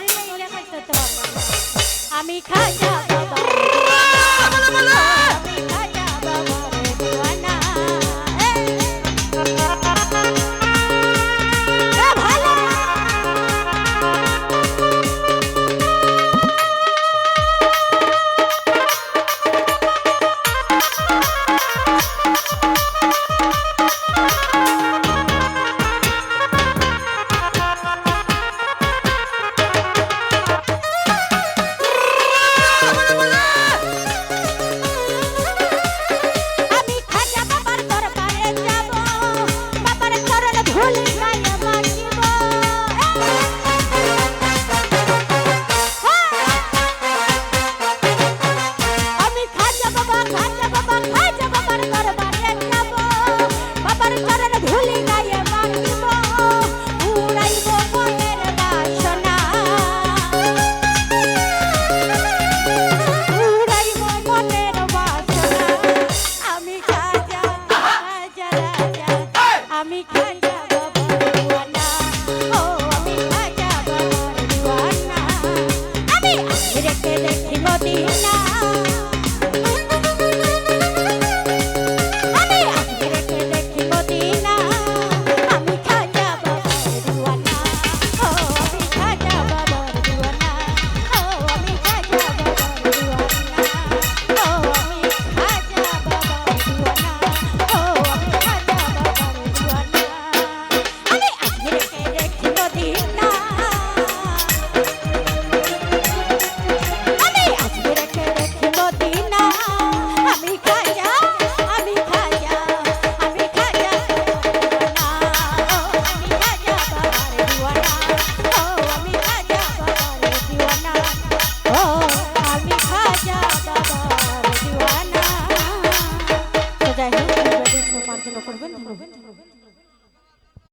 শরীরে ইলে খাইতে তো আমি খাজা বাবা। খাজা